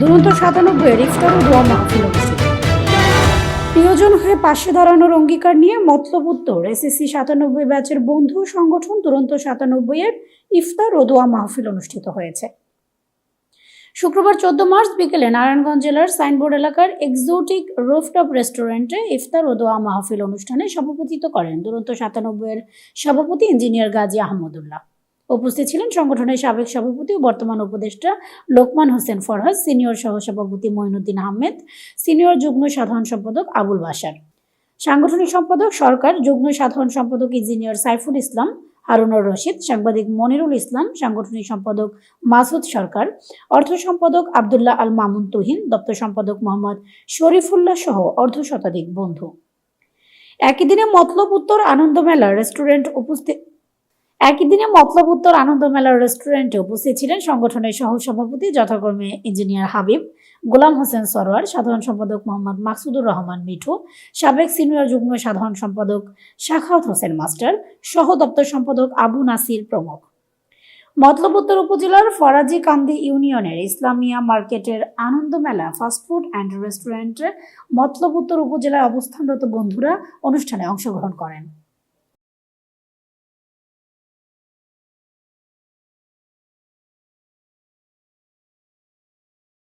দুরন্ত সাতানব্বই ইফতার দোয়া মাহফিল অনুষ্ঠিত। প্রিয়জন হয়ে পাশে দাঁড়ানোর অঙ্গীকার নিয়ে মতলব উত্তর। এসএসসি সাতানব্বই ব্যাচের বন্ধু সংগঠন দুরন্ত সাতানব্বই এর ইফতার ও দোয়া মাহফিল অনুষ্ঠিত হয়েছে। শুক্রবার চোদ্দ মার্চ বিকেলে নারায়ণগঞ্জ জেলার সাইনবোর্ড এলাকার এক্সোটিক রুফটপ রেস্টুরেন্টে ইফতার ও দোয়া মাহফিল অনুষ্ঠানে সভাপতিত্ব করেন দুরন্ত সাতানব্বই এর সভাপতি ইঞ্জিনিয়ার গাজী আহমদুল্লাহ। উপস্থিত ছিলেন সংগঠনের সাবেক সভাপতি ও বর্তমান উপদেষ্টা লোকমান হোসেন ফরহাদ, সিনিয়র সহসভাপতি মঈনুদ্দিন আহমেদ, সিনিয়র যুগ্ম সাধারণ সম্পাদক আবুল বাসার সাংগঠনিক সম্পাদক সরকার, যুগ্ম সাধারণ সম্পাদক ইঞ্জিনিয়ার সাইফুল ইসলাম, হারুনুর রশিদ, সাংবাদিক মনিরুল ইসলাম, সাংগঠনিক সম্পাদক মাসুদ সরকার, অর্থ সম্পাদক আবদুল্লাহ আল মামুন তুহিন, দপ্তর সম্পাদক মোহাম্মদ শরীফুল্লাহ সহ অর্ধ শতাধিক বন্ধু। একই দিনে মতলব উত্তর আনন্দ মেলা রেস্টুরেন্ট উপস্থিত একই দিনে মতলব উত্তর আনন্দ মেলার রেস্টুরেন্টে উপস্থিত ছিলেন সংগঠনের সহ সভাপতি যথাক্রমে ইঞ্জিনিয়ার হাবিব, গোলাম হোসেন সরোয়ার, সাধারণ সম্পাদক মোহাম্মদ মাকসুদুর রহমান মিঠু, সাবেক সিনিয়র যুগ্ম সাধারণ সম্পাদক শাখাওয়াত হোসেন মাস্টার সহ দপ্তর সম্পাদক আবু নাসির প্রমুখ। মতলব উত্তর উপজেলার ফরাজি কান্দি ইউনিয়নের ইসলামিয়া মার্কেটের আনন্দ মেলা ফাস্টফুড অ্যান্ড রেস্টুরেন্টে মতলব উত্তর উপজেলায় অবস্থানরত বন্ধুরা অনুষ্ঠানে অংশগ্রহণ করেন।